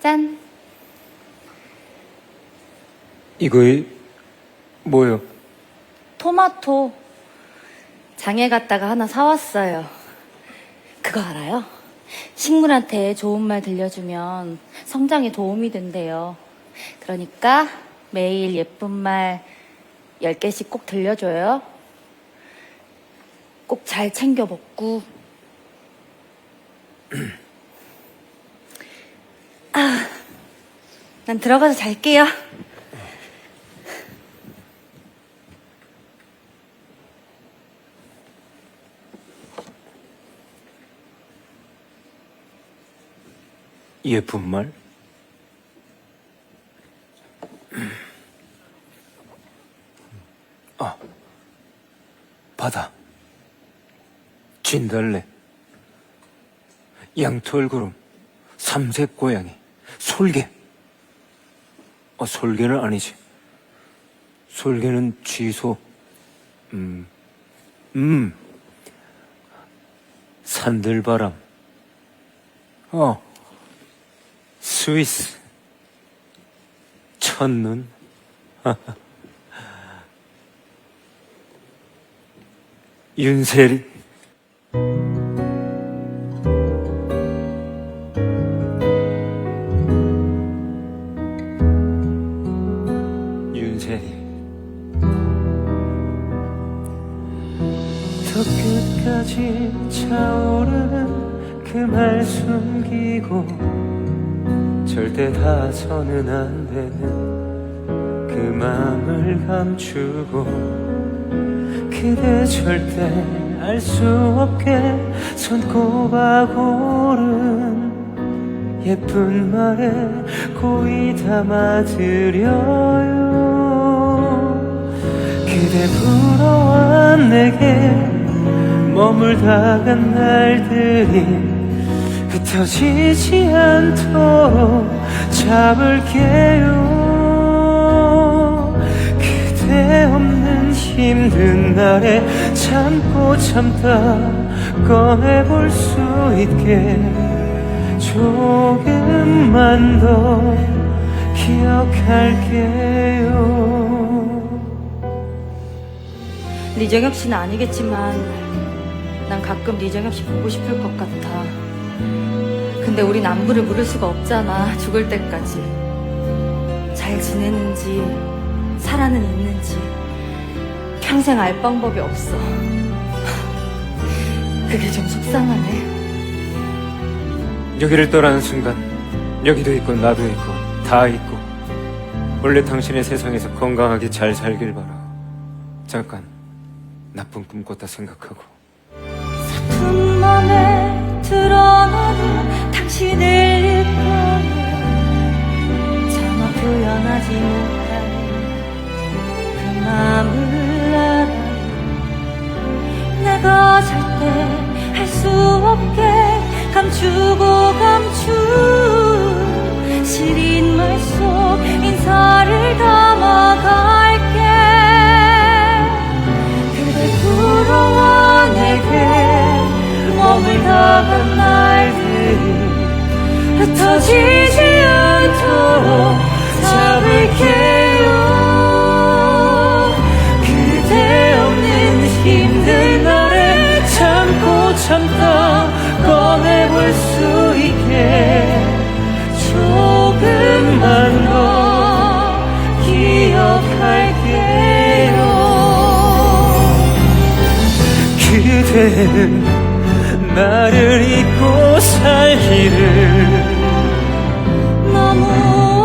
짠. 이거 뭐요? 토마토. 장에 갔다가 하나 사왔어요. 그거 알아요? 식물한테 좋은 말 들려주면 성장에 도움이 된대요. 그러니까 매일 예쁜 말 10개씩 꼭 들려줘요. 꼭 잘 챙겨 먹고. 난 들어가서 잘게요. 예쁜 말? 아, 바다. 진달래. 양털구름. 삼색 고양이. 솔개. 어, 솔개는 아니지. 솔개는 취소. 음, 음. 산들바람. 어. 스위스 첫눈 윤세리 더 끝까지 차오르는 그 말 숨기고 절대 다서는 안 되는 그 마음을 감추고 그대 절대 알 수 없게 손꼽아 고른 예쁜 말에 고이 담아드려요. 그대 불어와 내게 머물다간 날들이 흩어지지 않도록 잡을게요. 그대 없는 힘든 날에 참고 참다 꺼내볼 수 있게 조금만 더 기억할게요. 리정엽 씨는 아니겠지만 난 가끔 리정엽 씨 보고 싶을 것 같아. 근데 우린 안부를 물을 수가 없잖아. 죽을 때까지. 잘 지내는지 살아는 있는지 평생 알 방법이 없어. 그게 좀 속상하네. 여기를 떠나는 순간 여기도 있고 나도 있고 다 있고 원래 당신의 세상에서 건강하게 잘 살길 바라 잠깐 나쁜 꿈 꿨다 생각하고 품 맘에 드러나는 당신의 일감에 차마 표현하지 못하는 그 마음을 알아요. 내가 절대 할 수 없게 감추고 그대는 나를 잊고 살기를 너무